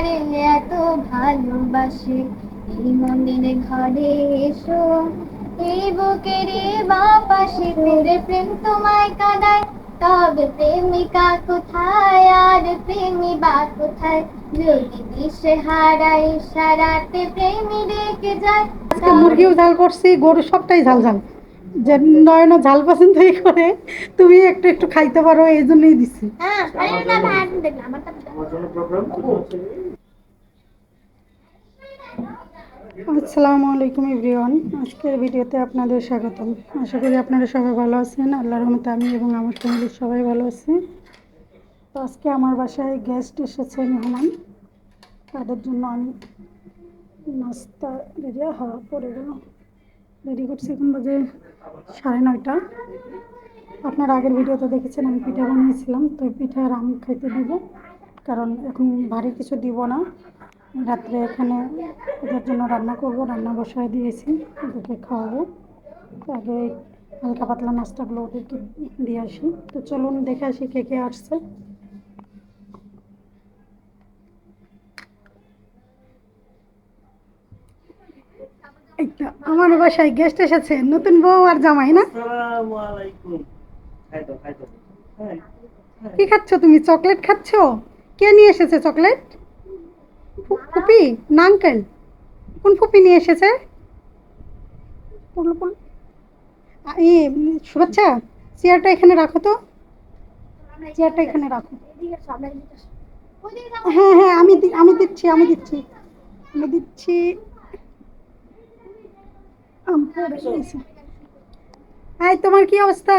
তোমারে এত ভালোবাসি এই মন্দিরে ঘরে এসো। এই বুকের বা পাশে তেরে প্রেম তোমায় কাদায় তবে প্রেমিকা কোথায় আর প্রেমী বা কোথায়? যদি দিশে হারাই সারাতে প্রেমী রেখে যায় মুরগিও ঝাল করছি গরু সবটাই ঝাল ঝাল। যে নয়ন ঝাল পছন্দই করে তুমি একটু একটু খাইতে পারো এই জন্যই দিছি। হ্যাঁ আমার জন্য প্রোগ্রাম আসসালামু আলাইকুম এভরিওয়ান। আজকের ভিডিওতে আপনাদের স্বাগতম। আশা করি আপনারা সবাই ভালো আছেন। আল্লাহর রহমতে আমি এবং আমার ফ্যামিলির সবাই ভালো আছি। তো আজকে আমার বাসায় গেস্ট এসেছে মেহমান। তাদের জন্য আমি নাস্তা রেডি হওয়া পড়ে গেল। রেডি করছি এখন বাজে সাড়ে নয়টা। আপনারা আগের ভিডিওতে দেখেছেন, আমি পিঠা বানিয়েছিলাম। তো পিঠা আর আম খাইতে দিব। কারণ এখন ভারী কিছু দিব না। রাত্রে এখানে ওদের জন্য রান্না করব রান্না বসায় দিয়েছি ওদেরকে খাওয়াবো। আগে হালকা পাতলা নাস্তাগুলো ওদেরকে দিয়ে আসি। তো চলুন দেখে আসি কে কে আসছে। আমার বাসায় গেস্ট এসেছে নতুন বউ আর জামাই না? দাও হ্যাঁ। কি খাচ্ছ তুমি? চকলেট খাচ্ছ? কে নিয়ে এসেছে চকলেট? ফুপি না আঙ্কেল কোন ফুপি নিয়ে এসেছে? ই শুভেচ্ছা চেয়ারটা এখানে রাখো তো। চেয়ারটা এখানে রাখো। হ্যাঁ হ্যাঁ আমি আমি দিচ্ছি আমি দিচ্ছি। আমি দিচ্ছি। এই তোমার কি অবস্থা?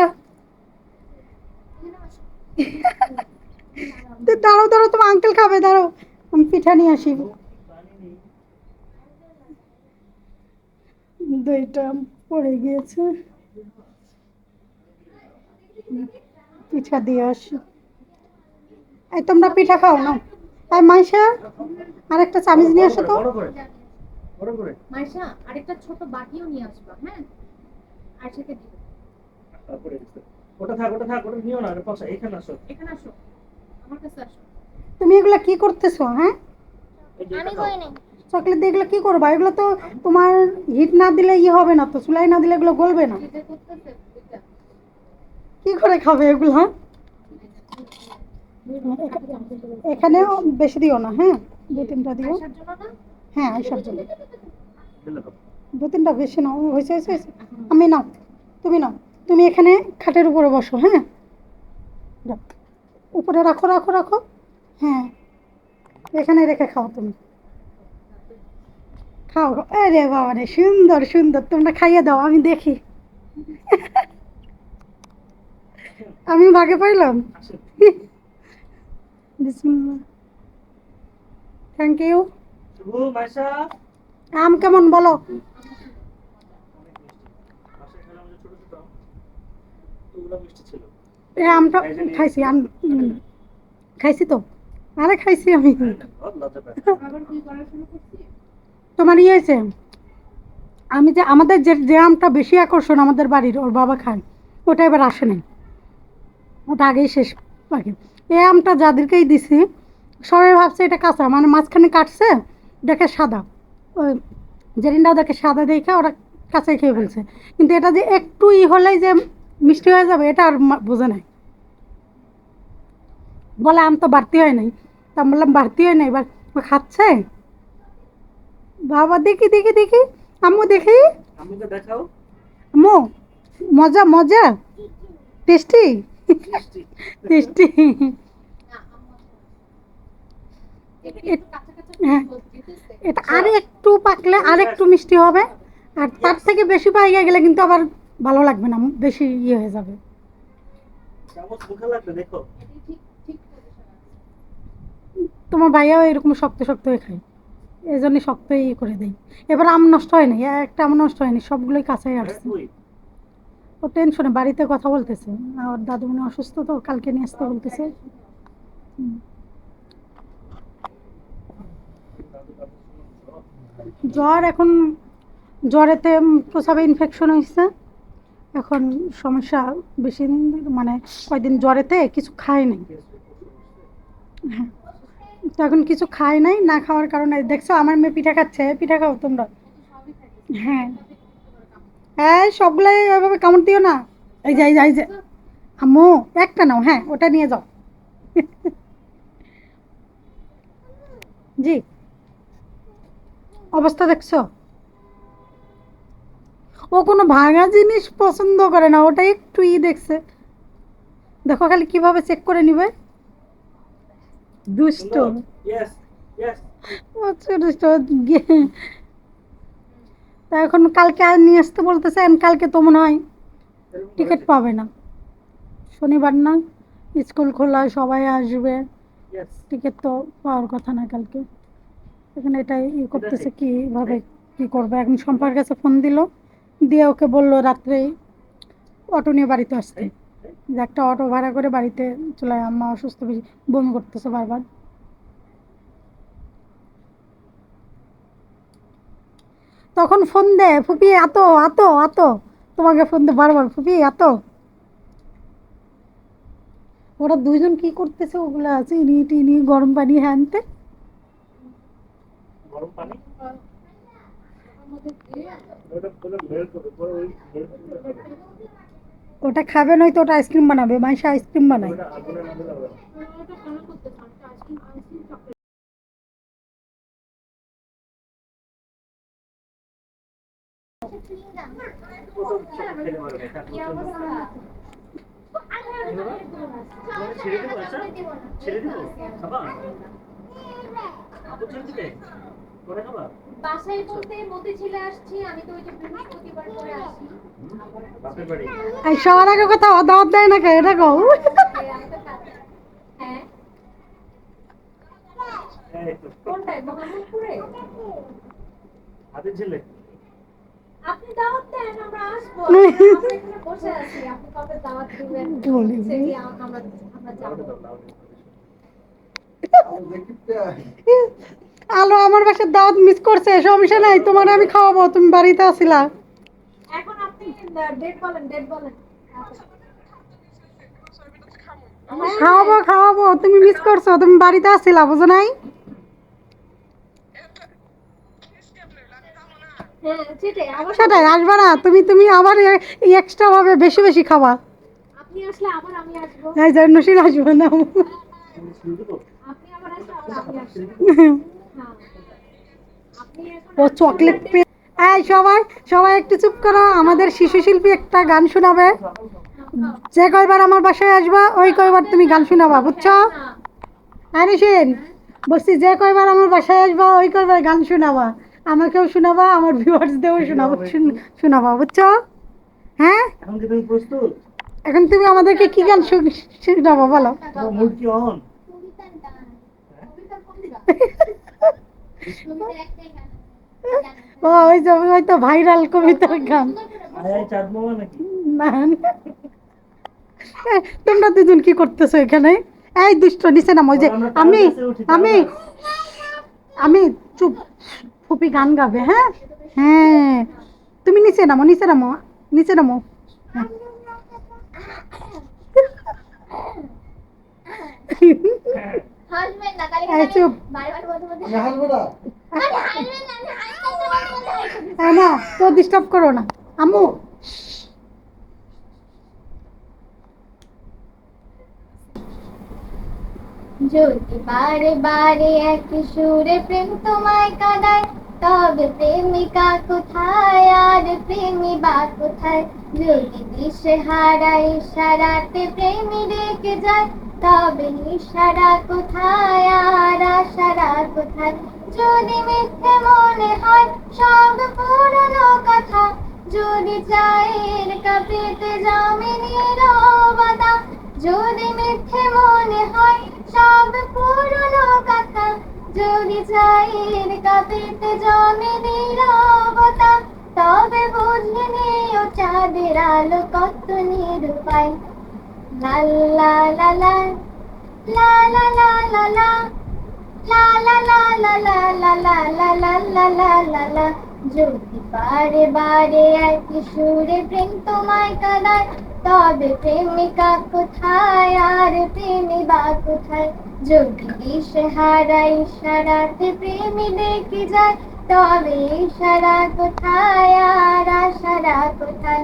তো দাঁড়াও দাঁড়াও তোমার আঙ্কেল খাবে দাঁড়াও। আমি পিঠা নিয়ে আসি। দইটা পড়ে গিয়েছে। পিঠা দিয়ে আসি। এই তোমরা পিঠা খাও না এই মাইশা আরেকটা চামিজ নিয়ে আসো তো। বড় করে বড় করে মাইশা আরেকটা ছোট বাটিও নিয়ে আসবা হ্যাঁ? আর সাথে দিও। তারপরে ওটা থাক ওটা থাক ওটা নিও না আরে পাশে এখানে আসো। এখানে আসো। আমার কাছে আসো। তুমি এগুলো কি করতেছো হ্যাঁ? চকলেট দিয়ে এগুলো কি করবা? এগুলো তো তোমার হিট না দিলে ই হবে না তো চুলাই না দিলে এগুলো গলবে না। কি করে খাবে এগুলো? হ্যাঁ এখানেও বেশি দিও না হ্যাঁ? দু তিনটা দিও। হ্যাঁ আইসার জন্য। দু তিনটা বেশি নাও। হয়েছে হয়েছে। আমি নাও তুমি নাও। তুমি এখানে খাটের উপরে বসো হ্যাঁ। উপরে রাখো রাখো রাখো। হ্যাঁ। এখানে রেখে খাও তুমি। খাও। আরে বাবা রে সুন্দর সুন্দর। তোমরা খাইয়ে দাও আমি দেখি। আমি ভাগে পাইলাম থ্যাংক ইউ আম কেমন বলো? আমটা খাইছি আম খাইছি তো। আরে খাইছি আমি। তোমার ইয়ে হয়েছে? আমি যে আমাদের যে যে আমটা বেশি আকর্ষণ আমাদের বাড়ির, ওর বাবা খায়। ওটা এবার আসে নাই। ওটা আগেই শেষ বাকি। এই আমটা যাদেরকেই দিছি, সবাই ভাবছে এটা কাঁচা। মানে মাঝখানে কাটছে দেখে সাদা। ওই জেরিনটাও দেখে সাদা দেখে ওরা কাঁচাই খেয়ে ফেলছে। কিন্তু এটা যে একটু ই হলেই যে মিষ্টি হয়ে যাবে, এটা আর বোঝে নাই। বলে আম তো বাড়তি হয় নাই। তা আমি বললাম বাড়তি হয় না এবার খাচ্ছে? বাবা দেখি দেখি দেখি। আম্মু দেখি। আম্মু মজা মজা? টেস্টি? টেস্টি। এটা হ্যাঁ। এটা আর একটু পাকলে আর একটু মিষ্টি হবে। আর তার থেকে বেশি পাইয়া গেলে কিন্তু আবার ভালো লাগবে না বেশি ইয়ে হয়ে যাবে। দেখো এটি ঠিক ঠিক পজিশন আছে তোমার ভাইয়াও এরকম শক্ত শক্ত হয়ে খায়। এই জন্য শক্তই করে দেয়। এবার আম নষ্ট হয়নি একটা আম নষ্ট হয়নি সবগুলোই কাঁচাই আসছে। ও টেনশনে বাড়িতে কথা বলতেছে। আর দাদু মনে অসুস্থ তো, কালকে নিয়ে আসতে বলতেছে। জ্বর এখন, জ্বরেতে প্রসাবে ইনফেকশন হয়েছে এখন সমস্যা বেশি মানে কয়দিন জ্বরেতে কিছু খায় নাই। হ্যাঁ। তো এখন কিছু খাই নাই, না খাওয়ার কারণে। দেখছ, আমার মেয়ে পিঠা খাচ্ছে, পিঠা খাও তোমরা। হ্যাঁ। হ্যাঁ সবগুলাই ওইভাবে কামড় দিও না। এই যে এই যে আম্মু, একটা নাও হ্যাঁ ওটা নিয়ে যাও। জি। অবস্থা দেখছ? ও কোনো ভাঙা জিনিস পছন্দ করে না, ওটা একটু ই দেখছে। দেখো খালি কীভাবে চেক করে নিবে। দুষ্ট। তা এখন কালকে আর নিয়ে আসতে বলতেছে কালকে তো মনে হয় টিকিট পাবে না। শনিবার না স্কুল খোলা সবাই আসবে। টিকিট তো পাওয়ার কথা না কালকে। এখানে এটাই ই করতেছে কীভাবে কী করবে। এখন সম্পার কাছে ফোন দিল দিয়ে ওকে বলল রাত্রেই অটো নিয়ে বাড়িতে আসতে। একটা অটো ভাড়া করে বাড়িতে চলে আম্মা অসুস্থ বেশি বমি করতেছে বারবার। তখন ফোন দে ফুপি এত এত এত তোমাকে ফোন দে বারবার ফুপি এত ওরা দুইজন কি করতেছে ওগুলো আছে ইনি টিনি গরম পানি হ্যানতে গরম পানি? ওটা ওটা খাবে নয় তো ওটা আইসক্রিম বানাবে মাইশা আইসক্রিম বানায়। ছেড়ে দেবো ছেড়ে দেবো। বাসায় বলতে মতিঝিলে আসছি আমি তো ওই যে বৃহস্পতিবার করে আসি। এই সবার আগে কথা দাওয়াত দেয় না কে এটা কও। হ্যাঁ। কোনটায়? মোহাম্মদপুরে হাতের ছেলে আপনি দাওয়াত দেন আমরা আসব। আমরা এখানে বসে আছি। আপনি কবে দাওয়াত দিবেন বলি। সে কি আম- আমরা আমরা যাব। আলো আমার বাসার দাওয়াত মিস করছে সমস্যা নাই তোমার আমি খাওয়াবো তুমি বাড়িতে আসিলা। এখন আপনি ডেট বলেন ডেট বলেন। খাওয়াবো খাওয়াবো তুমি মিস করছ তুমি বাড়িতে আসিলা বুঝো নাই? হ্যাঁ সেটাই আসবে না তুমি তুমি আবার এক্সট্রা ভাবে বেশি বেশি খাবা। আপনি আসলে আবার আমি আসব। না। আপনি আবার আসলে আমি আসব। এখন ও চকলেট পে এই সবাই সবাই একটু চুপ করো আমাদের শিশু শিল্পী একটা গান শোনাবে। যে কয়বার আমার বাসায় আসবা ওই কয়বার তুমি গান শোনাবা বুঝছ? আরে সেন বলছি যে কয়বার আমার বাসায় আসবা ওই কয়বার গান শোনাবা। আমাকেও শোনাবা আমার ভিউয়ার্সদেরও শোনাবো শোনাবা বুঝছ? হ্যাঁ? এখন তুমি আমাদেরকে কি গান শোনাবা বলো। ও ওই যে ওই তো ভাইরাল কবিতার গান। না তোমরা দুজন কি করতেছো এখানে? এই দুষ্ট নিচে নামো ওই যে আমি আমি আমি চুপ ফুপি গান গাবে হ্যাঁ? হ্যাঁ। তুমি নিচে নামো নিচে নামো নিচে নামো। হ্যাঁ। যদি বারে বারে এক সুরে প্রেম তোমায় কাদায় তবে প্রেমিকা কোথায় আর প্রেমী বা কোথায়? যদি দিশে হারাই সারাতে প্রেমী রেখে যায় তবে ইশারা কোথায় আর আশারা কোথায়? যদি মিথ্যে মনে হয়, সব পুরনো কথা। যদি চায়ের কাপেতে জমে নীরবতা যদি মিথ্যে মনে হয়, সব পুরনো কথা। যদি চায়ের কাপেতে জমে নীরবতা তবে বুঝে নিও চাঁদের আলো কত নিরূপায়। যদি বারে বারে একই সুরে প্রেম তোমায় কাঁদায় তবে প্রেমিকা কোথায় আর প্রেমী বা কোথায় যদি দিশে হারাই সারাতে প্রেমী দেখে যায় তবে সারা কোথায় আর আশারা কোথায়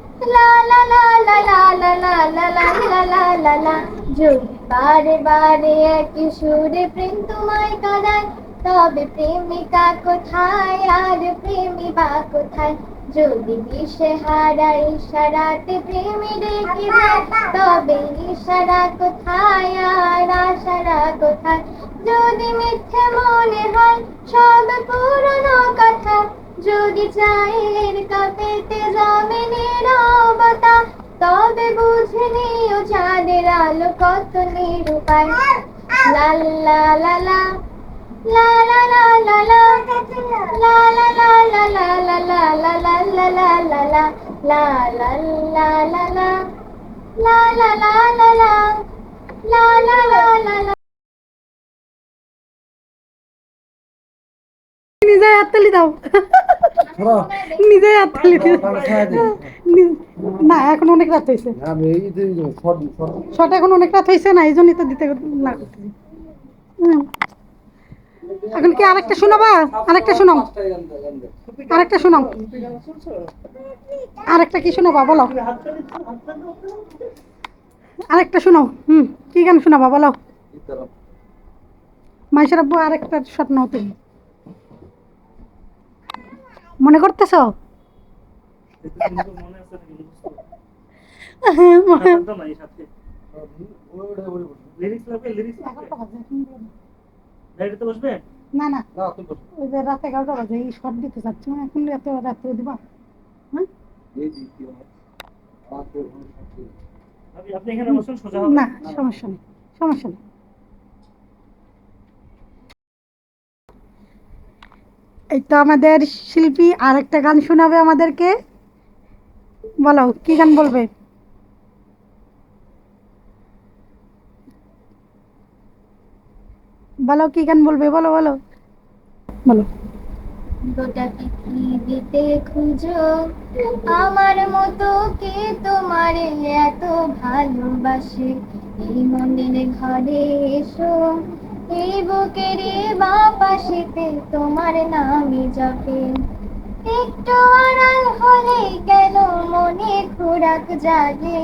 বারে বারে একই সুরে প্রেম তোমায় কাদায় তবে প্রেমিকা কোথায় আর প্রেমী বা কোথায় যদি বিষে হারা ইশারাতে প্রেমী ডেকে তবে ইশারা কোথায় আর আশারা কোথায় যদি মিথ্যে মনে হয় সব পুরো যদি চাইলের কাপেতে যাবে নীরবতা তবে বুঝে নিও চাঁদের আলো কত নিরূপায় লা লা লা লা হাততালি দাও। নিজে হাততালি দাও। নি- এখন অনেক রাত হয়েছে ছটা এখন অনেক রাত হয়েছে না এই জন্যই তো দিতে না করতেছি। এখন কি আরেকটা শোনাবা? আরেকটা শোনাও। আরেকটা শোনাও। আরেকটা কি শোনাবা বলো। আরেকটা শোনাও। হুম কি গান শোনাবা বলো। মাইশার আব্বু আরেকটা শট নাও তুমি মনে করতেছ মনে আছে নাকি তো নাই সাথে লিরিক্স লাগবে লিরিক্স লাগবে গাড়িতে বসবে না না। ওই যে রাত এগারোটা বাজে এই শট দিতে চাচ্ছি না এখন এত রাত্রে দিবা। হ্যাঁ? না সমস্যা নেই সমস্যা নেই। তো আমাদের শিল্পী আরেকটা গান শোনাবে আমাদেরকে। বলো, কি গান বলবে? বলো, কি গান বলবে? বলো বলো। বলো। গোটা পৃথিবীতে খুঁজো, আমার মতো কে তোমার এত ভালোবাসে? এই মন্দিরে ঘরে এসো এই বুকের বা পাশেতে তোমার নামই জপে। একটু আড়াল হলে কেন মনে খোরাক জাগে?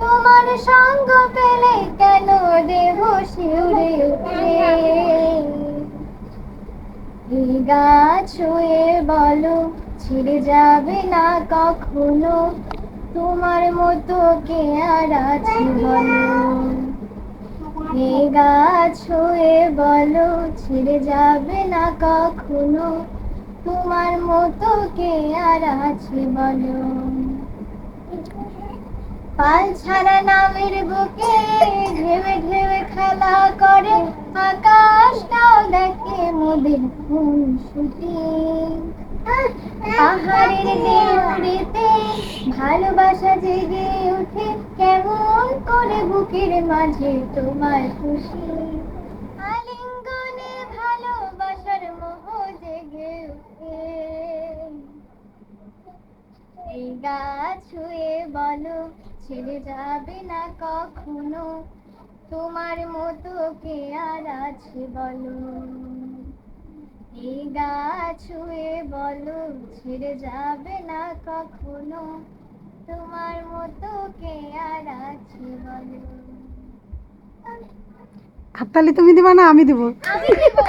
তোমার সঙ্গ পেলে কেন দেহ শিউরে উঠে? এই গাছ হয়ে বলো, ছিঁড়ে যাবে না কখনো? তোমার মতো কে আর আছে বলো? এই গাছ হয়ে বলো, ছিঁড়ে যাবে না কখনো? তোমার মতো কে আর আছে বলো? পাল ছাড়া নামের বুকে ঢেবে ঢেবে খেলা করে, আকাশটাও দেখে মোদের কোন শুটি পাহাড়ের দেউড়িতে ভালোবাসা জেগে ওঠে। কেমন করে বুকের মাঝে তোমার খুশি? আলিঙ্গনে ভালোবাসার মোহ জেগে ওঠে। এই গাছ ছুঁয়ে বলো, ছেড়ে যাবে না কখনো? তোমার মতো কে আর আছে বলো? ছুঁয়ে বলো ছেড়ে যাবে না কখনো? তোমার মতো কে আর আছে বলো? হাততালি তুমি দিবা না? আমি দিব। আমি দেবো।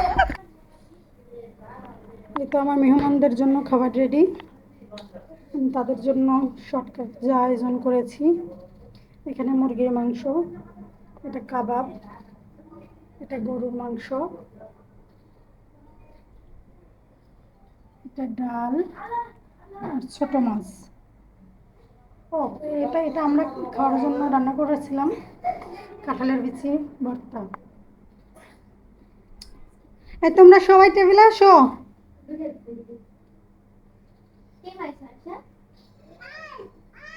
এই তো আমার মেহমানদের জন্য খাবার রেডি তাদের জন্য শর্টকাট যা আয়োজন করেছি। এখানে মুরগির মাংস এটা কাবাব এটা গরুর মাংস। এটা ডাল আর ছোট মাছ। ও, এটা এটা আমরা খাওয়ার জন্য রান্না করেছিলাম। কাঁঠালের বিচি, ভর্তা। এই তোমরা সবাই টেবিলে আসো।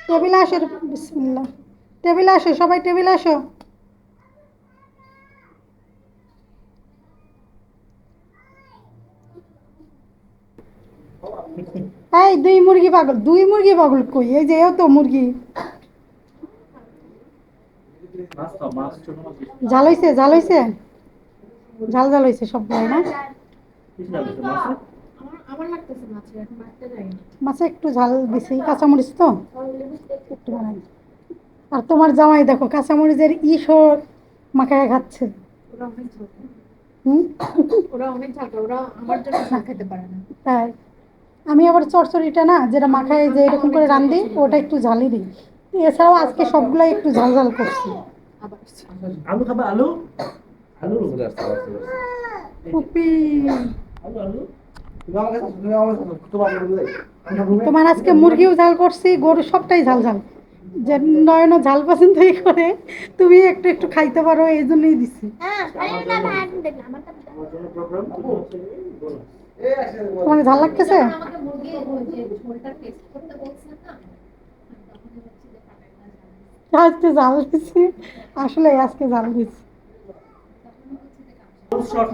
টেবিলে আসো, বিসমিল্লাহ। টেবিলে আসো, সবাই টেবিলে আসো। এই দুই মুরগি পাগল দুই মুরগি পাগল কই? এই যে এও তো মুরগি। ঝাল হইছে ঝাল হইছে? ঝাল ঝাল হইছে সবগুলাই না? মাছে একটু ঝাল বেশি কাঁচামরিচ তো? একটু বানাই। আর তোমার জামাই দেখো কাঁচামরিচের ইসর মাখায় খাচ্ছে। হুম? ওরা অনেক ঝাল ওরা আমার জন্য খেতে পারে না। তাই? আমি আবার চরচড়িটা না যেটা মাখায় যে এরকম করে রান্ধি ওটা একটু ঝালই দিই এছাড়াও আজকে সবগুলাই একটু ঝাল ঝাল করছি আলু খাবে আলু আলু কাছে তোমার আজকে মুরগিও ঝাল করছি গরু সবটাই ঝাল ঝাল যে নয়ন ঝাল পছন্দই করে তুমি একটু একটু খাইতে পারো এই জন্যই দিছি তোমাকে ঝাল লাগতেছে? আজকে ঝাল দিছি আসলে আজকে ঝাল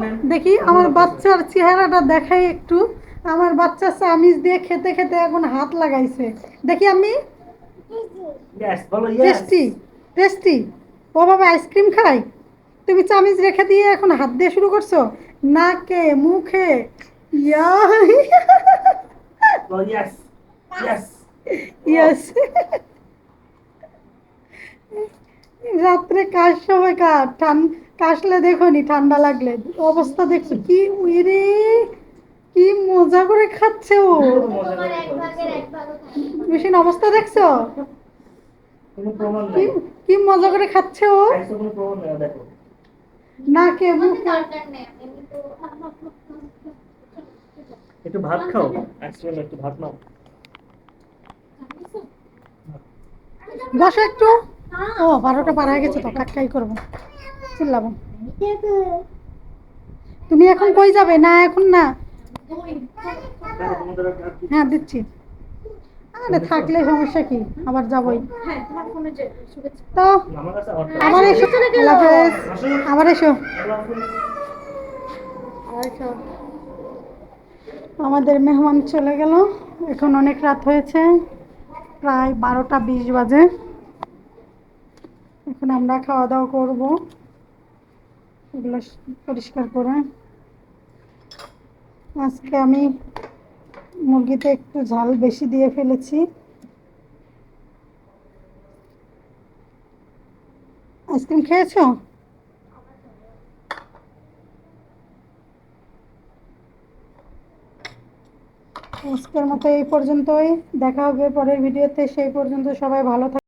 নেন দেখি আমার বাচ্চার চেহারাটা দেখাই একটু। আমার বাচ্চা চামিচ দিয়ে খেতে খেতে এখন হাত লাগাইছে। দেখি আমি। Tasty tasty. ও বাবা আইসক্রিম খাই তুমি চামিজ রেখে দিয়ে এখন হাত দিয়ে শুরু করছ? নাকে মুখে? ইয়া বলো ইয়েস ইয়েস ইয়েস রাত্রে কাশ সময় কার ঠান কাশলে দেখো নি ঠান্ডা লাগলে? অবস্থা দেখছ? কি উইরে কি মজা করে খাচ্ছে ও? মেশিন অবস্থা দেখছ? কি মজা করে খাচ্ছে ও? খাইছো কোনো প্রমাণ নেই দেখো নাকে আমাদের মুখে দরকার নেই আমি তো একটু ভাত খাও। আইসক্রিম একটু ভাত নাও। বসো একটু। ও বারোটা পার হয়ে গেছে তো কাটকাই করব। চিল্লাবো। তুমি এখন কই যাবে? না এখন না। হ্যাঁ দিচ্ছি। আরে থাকলে সমস্যা কি? আবার যাবই। হ্যাঁ তোমার ফোনে যে শুভেচ্ছা তো আবার এসো। আবার এসো। আমাদের মেহমান চলে গেল। এখন অনেক রাত হয়েছে, প্রায় বারোটা বিশ বাজে। এখন আমরা খাওয়া দাওয়া করব। এগুলো পরিষ্কার করে। আজকে আমি মুরগিতে একটু ঝাল বেশি দিয়ে ফেলেছি। আইসক্রিম খেয়েছো? আজকের মতো এই পর্যন্তই। দেখা হবে পরের ভিডিওতে। সেই পর্যন্ত সবাই ভালো থাকবে